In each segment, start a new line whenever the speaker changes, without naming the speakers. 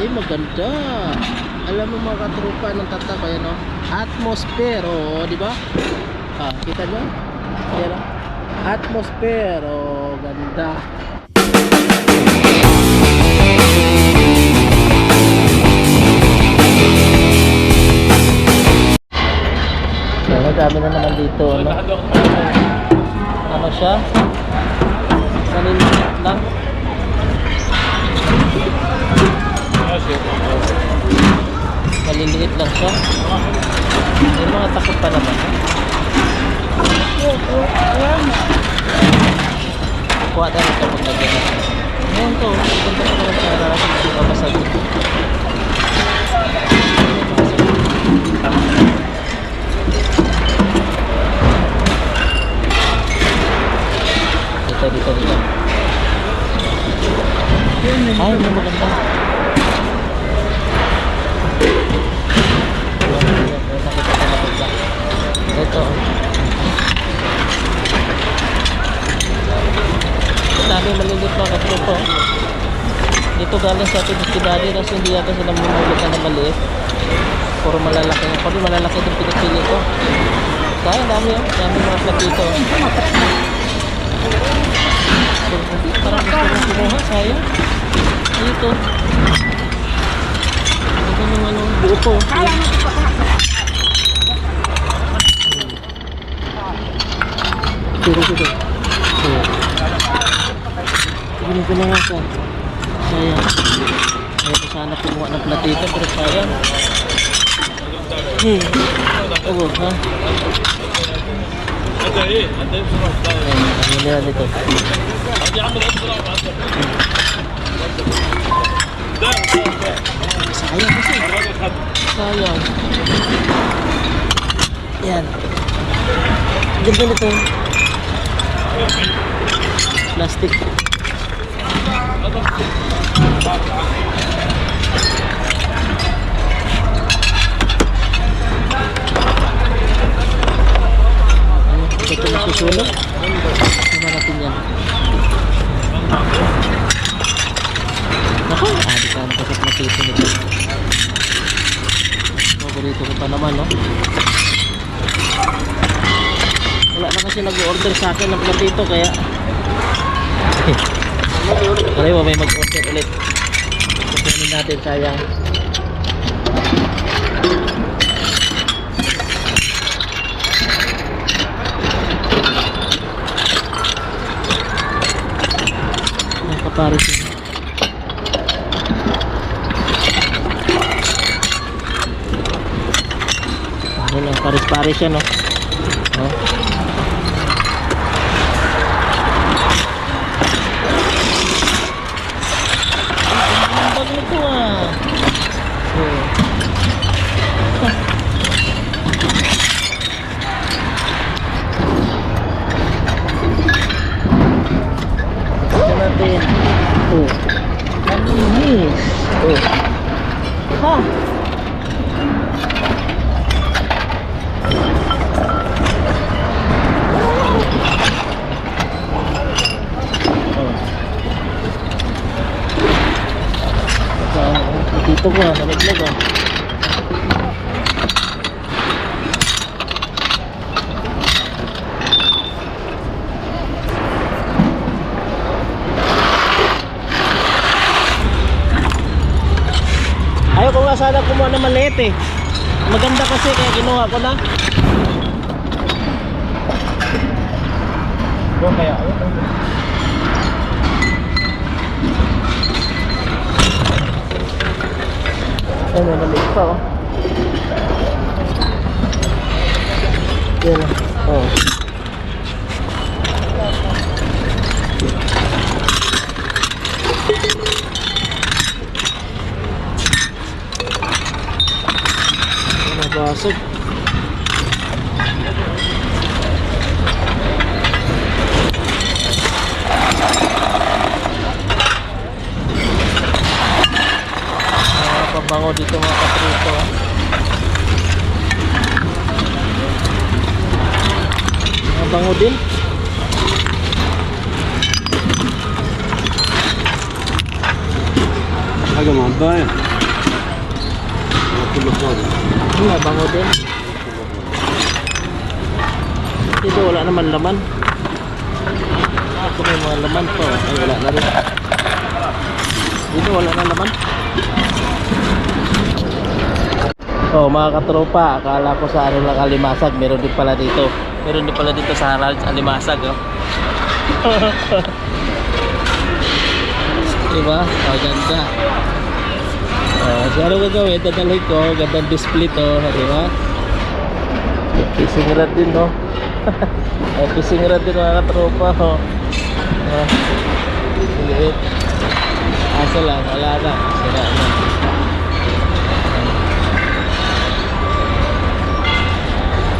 Ay, maganda. Alam mo mga katrupa ng tatak, ayan o. Atmosphere, o, di ba? Ah, kita nyo? Ayan o. Atmosphere, o, ganda. Madami na naman dito, ano? Ano siya? Maliliit lang. Maliliit lang siya. May mga takot pa naman. Ha? Kuha na rin kapag lagyan natin. Ngayon to, ganda pa naman harap. Hindi ka masagot. Dito, dito, dito. Ay, may maganda. Ito. Dami maliliit mga katrupo. Dito galing sa ating Daddy kasi hindi yata sila mumulit na maliit. Puro malalaki. Puro malalaki yung pinipili ko. Kaya dami yun. Dami mga platito. Parang gusto kong kumuha. Sayang. Dito. Ito yung ano, buo po. Dito, dito. Ayan. Ganun ko na nga ka. Sayang. Ko sana kumuha ng platito pero sayang. Hmm. Oo, ha? Ayan, ano na yan dito? Sayang kasi. Sayang. Yan. Ganda nito. Plastic. Ito na susunod. Sama natin yan. Naku, adi ka ang kasap na tito nito. Paborito ko pa naman, no? Wala na kasi nag-order sa akin ng platito kaya Mo may mag-order ulit. Kukunin natin sayang. Ang kapares yun. Ano lang, pares-pares yan, no? Oh. Ang bag nito ah. Oh. Ito natin. Oh. Malinis. Oh. Ha? Oh. Sa dito ko, nalaglag ah. Ayaw ko nga sana kumuha ng maliit eh. Maganda kasi kaya kinuha ko na. Doon kaya Ay, may maliit pa oh. Yan oh. Nabasag. Pabango dito mga katrito. ah. Mabango din.
حاجة معباية Tulog ko
Wala, bango din. Dito wala naman laman. Ako may mga laman to. Ay, wala na rin. Dito wala na laman. Oh, mga katropa, akala ko sa ano lang alimasag, meron din pala dito. Meron din pala dito sa Harald alimasag, oh. diba? Oh, ganda. Oh, so ano gagawin? Dadalhin ko, gandang display to, di ba? Fishing rod din, no? oh, fishing rod din mga katropa, oh. Oh, liit. Aso lang, wala na. Sira na.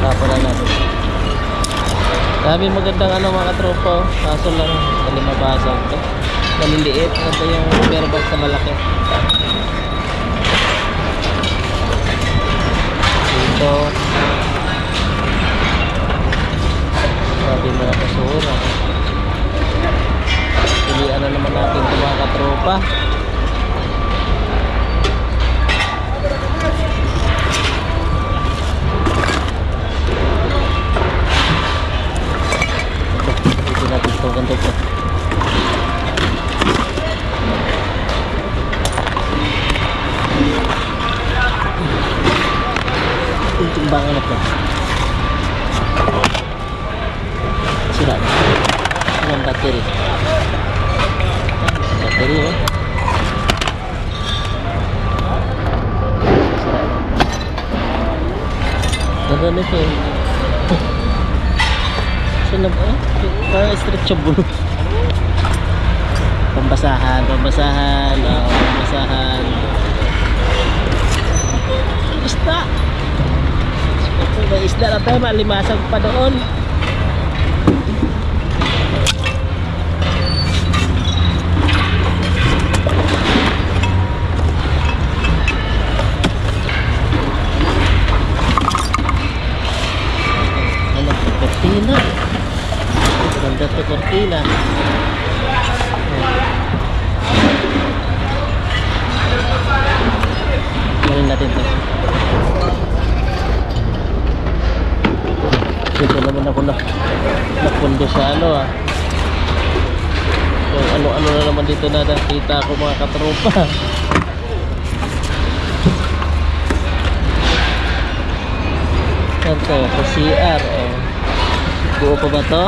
Tapos na natin. Dami magandang ano mga katropa, oh. kaso lang dali mabasag to. Maliliit, ito yung meron sa malaki. Dito. Sabi mga kasura. Pilihan na naman natin ito mga katropa. Ito natin ito. Ganda Sira na. Sira ang battery. Battery oh. Sira na. Ganda nito eh. Parang stretchable. Pambasahan, pambasahan, oh, pambasahan. Isda! May isda na tayo, malimasag pa doon. Ano, kortina. Ganda to kortina. Galing natin to. Dito naman ako na napundo sa ano ah. Kung ano-ano na naman dito na nakita ko mga katropa. Saan to? Sa CR. Oh. Buo pa ba to?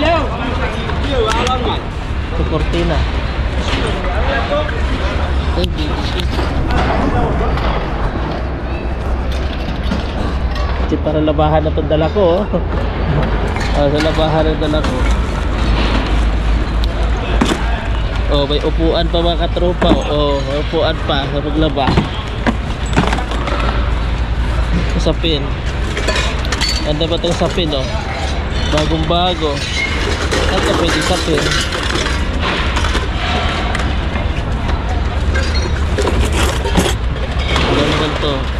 Ito. Ito kortina. Thank you. Kasi para labahan na itong dala ko. Oh. Sa labahan na dala ko. Oh, may upuan pa mga katropa. Oh, upuan pa sa paglaba. Sapin. Ganda ba itong sapin, oh? Bagong bago. Ka pwede sapin? Ganda to.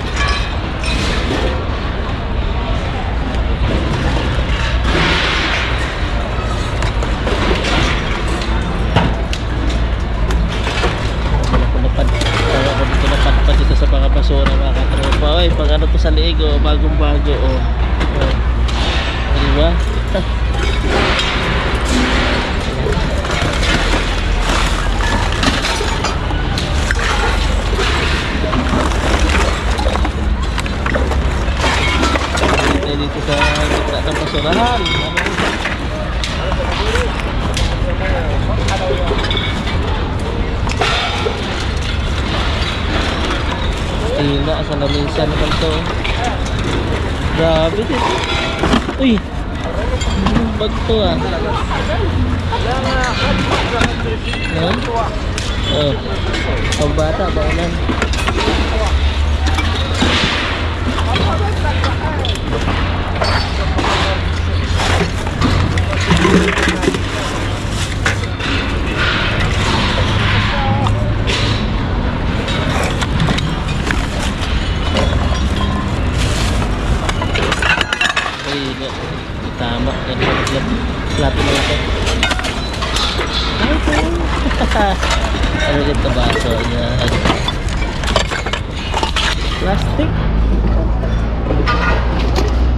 Mga basura mga katropa. Oy, pag ano to sa liig, oh, bagong bago, oh. oh. Di ba? Dito sa gitna ng basurahan. Ano? Tina, sa lamisa naman to. Grabe din. Uy! Bag to ah? Ha? Oh. Pambata, baunan. Ay, tama. Yan, yan. Plato na lang. Ay, ano dito baso? Yan. Plastic.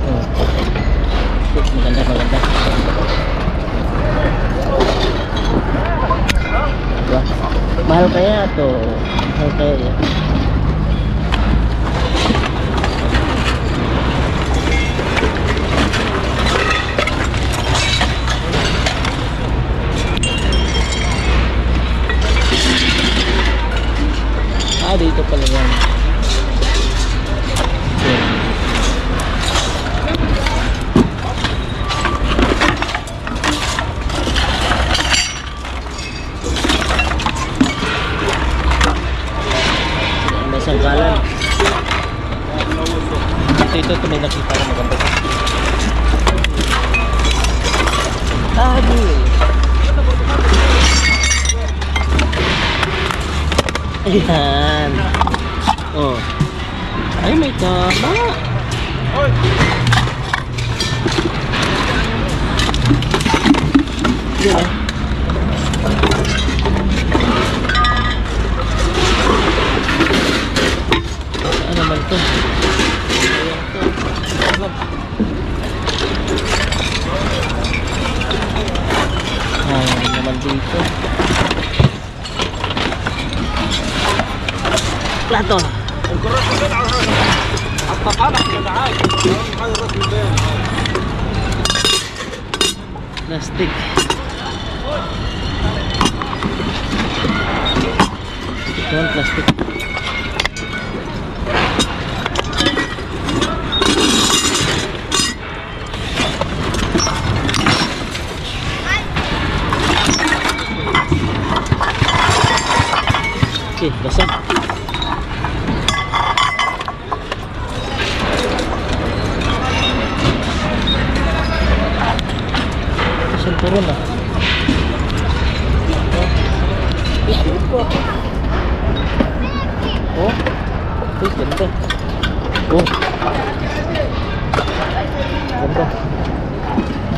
Oh. Maganda, maganda. Diba? Mahal kaya to. Mahal kaya yan. Tama. Yan. Ano naman to? Ayan to. Ah, ano naman dito? Plato. Plastic. Ito ang plastic. Okay, basag. Sinturon ah. Oh. Uy, ganda. Oh. Ganda.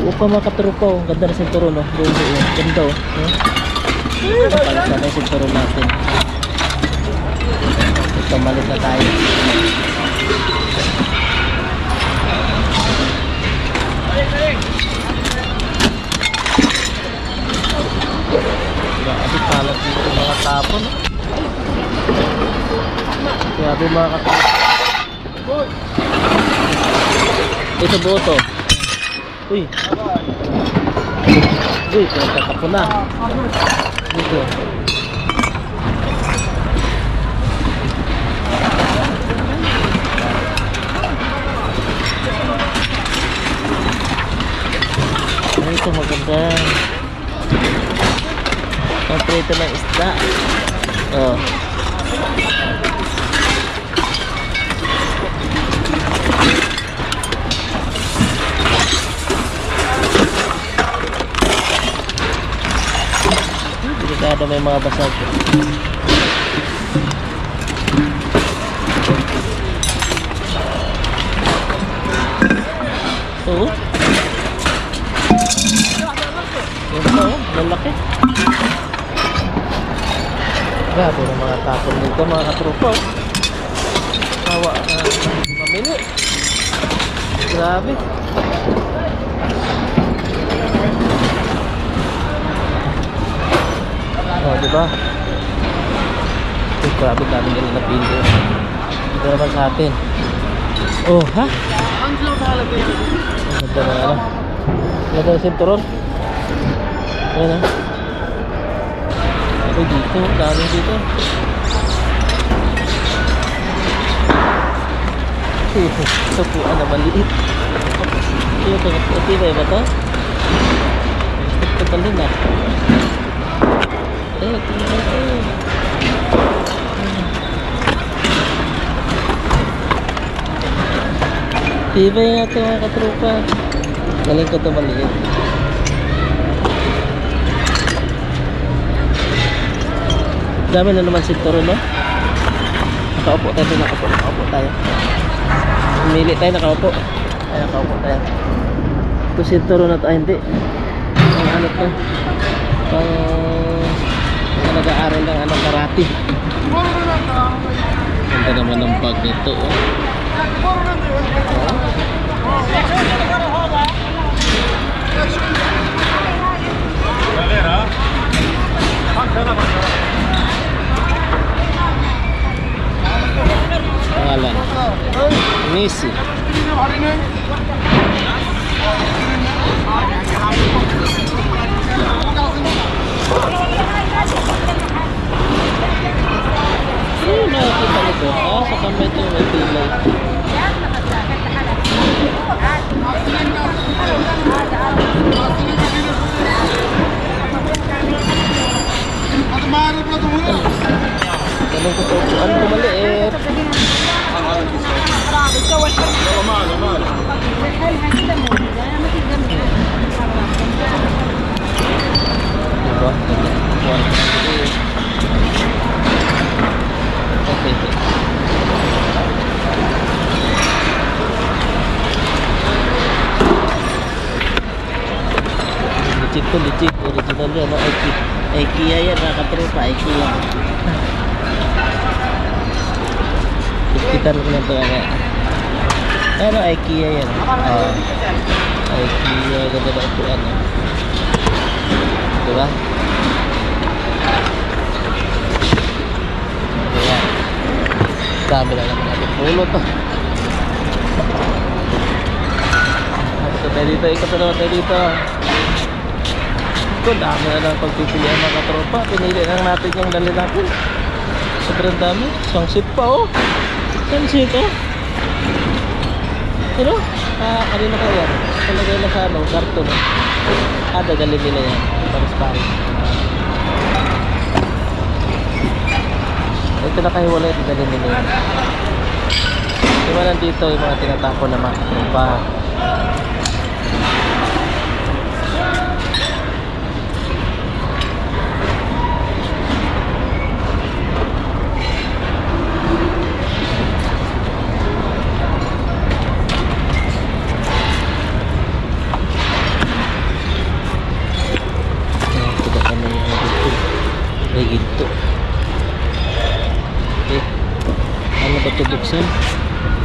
Oo pa mga katrupa oh. Ganda na sinturon oh. Buong buo. Ganda oh. Oh. Palitan na sinturon natin. Ito, malit na tayo. Grabe kalat dito mga tapon. Grabe mga katapon. Ito boto. Uy. Uy, pinagtatapon na. Dito. Ay, ito maganda. Ang prito ng isda. Oh. Delikado may mga basag. Oo. Yan pa oh, lalaki. Grabe ng mga tapon dito mga katrupa. oh. Kawa na mamili. Grabe. Oh, di ba? Uy, grabe dami nila na pili. Dito naman sa atin. Oh, ha? Ang ganda na ano. Ganda na sinturon. Ayan ah. Ako dito, dami dito. Ito po, ano, maliit. Ito, ito, ito, ito, ba ito? Ito, ito, ito, ah. Eh, ito, ito. Tibay nga ito mga katrupa. Galing ko ito maliit. Dami na naman sinturo, no? Nakaupo tayo, nakaupo, nakaupo tayo. Pumili tayo, nakaupo. Ay, nakaupo tayo. Ito sinturo na tayo, hindi. Ang ano to? Pang na nag-aaral ng ano, karate. Ganda naman ng bag nito. Oh. Pangalan. Missy. Ano nakikita nito? Ah, sa kamay ito may pilay. Tanong ko po, ano ko maliit? Diba? One, two. Okay. Legit to, legit. Original yan. No? IKEA. IKEA yan, nakatropa. IKEA. Kita ko na ito. Ano, ano IKEA yan? Ah, IKEA. Ganda na ito. Ano. Diba? Ayan. Dami na naman natin pulo to. Ito tayo dito, ikot na naman tayo dito. Ito, dami na lang pagpipilian mga katropa. Pinili lang natin yung natin. Sobrang dami. Isang seat pa oh. Isang seat oh. Pero, ah, kanina ka yan. Talagay na sa ano, karton oh. Ah, dadali nila yan. Paris-paris. Ito na kahiwalay, dadali nila yan. Mga nandito, yung mga tinatapon na mga katropa. Buksan?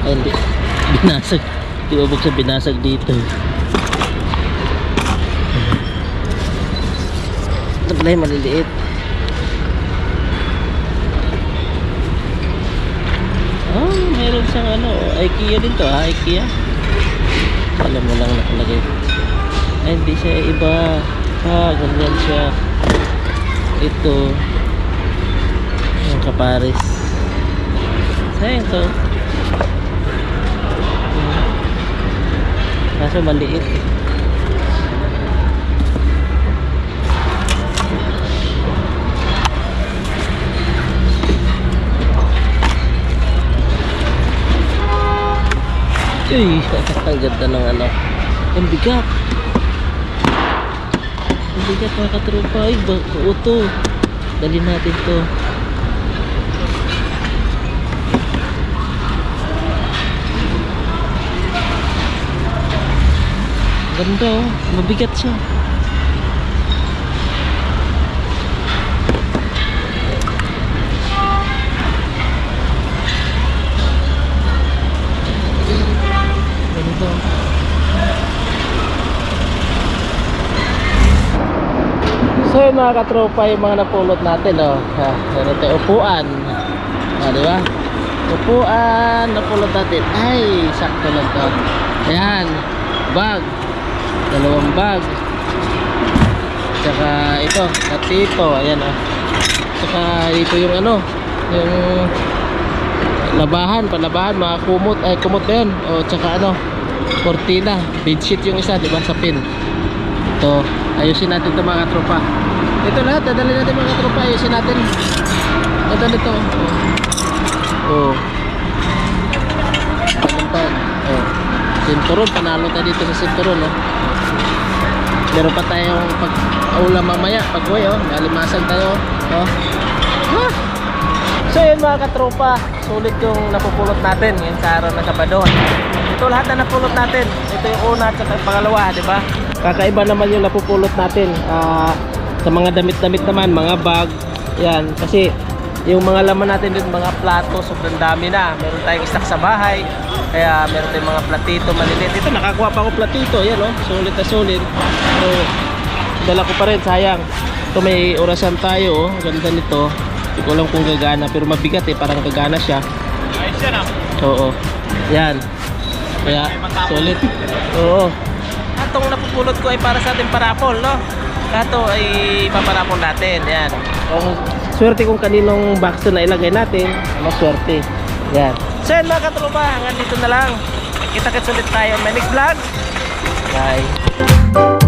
Ay, hindi. Binasag. Di ba buksan binasag dito? Ito pala yung maliliit. Oh, meron siyang ano, IKEA din to ha, IKEA. Alam mo lang nakalagay. Ay, hindi siya iba. Ah, ganyan siya. Ito. Yung kapares. Sayang to. Hmm. Kaso maliit. eh. Uy, ang ganda ng ano. Ang bigat. Ang bigat mga katropa. Ay, buo to. Dali natin to. Ganda oh. Mabigat siya. Ganda oh. So yun mga katropa yung mga napulot natin oh. Ha, ito upuan. Ah, di ba? Upuan napulot natin. Ay, sakto lang to. Ayan, bag. Dalawang bag. Tsaka ito, katito. Ayan oh. Tsaka ito yung ano, yung labahan, palabahan, mga kumot, ay kumot na yun. O tsaka ano, cortina, bedsheet yung isa, di ba, sa pin. Ito, ayusin natin ito mga tropa. Ito lahat, dadali natin mga tropa, ayusin natin. Ito nito. Oh. Oh. Sinturon, panalo tayo dito sa sinturon, no? Meron pa tayong pag ulam mamaya, pag uwi, oh. Nalimasag tayo, oh. Ah! So yun mga katropa, sulit yung napupulot natin ngayon sa araw ng Sabado. Ito lahat na napulot natin. Ito yung una at saka pangalawa, di ba? Kakaiba naman yung napupulot natin. Ah, sa mga damit-damit naman, mga bag, Yan, kasi yung mga laman natin dito, mga plato, sobrang dami na. Meron tayong stock sa bahay. Kaya meron tayong mga platito maliliit. Ito, nakakuha pa ako platito. Yan, oh. Sulit na sulit. So, dala ko pa rin, sayang. Ito may orasan tayo, oh. Ganda nito. Hindi ko alam kung gagana, pero mabigat eh. Parang gagana siya.
Ayos yan ah.
Oo. Yan. Kaya, solid. Oo. Atong napupulot ko ay para sa ating parapol, no? Kato ay paparapol natin. Yan. Kung swerte kung kaninong box na ilagay natin, mas swerte. Yan. So yan mga katropa, hanggang dito na lang. Kita-kits ulit tayo. May next vlog. Bye.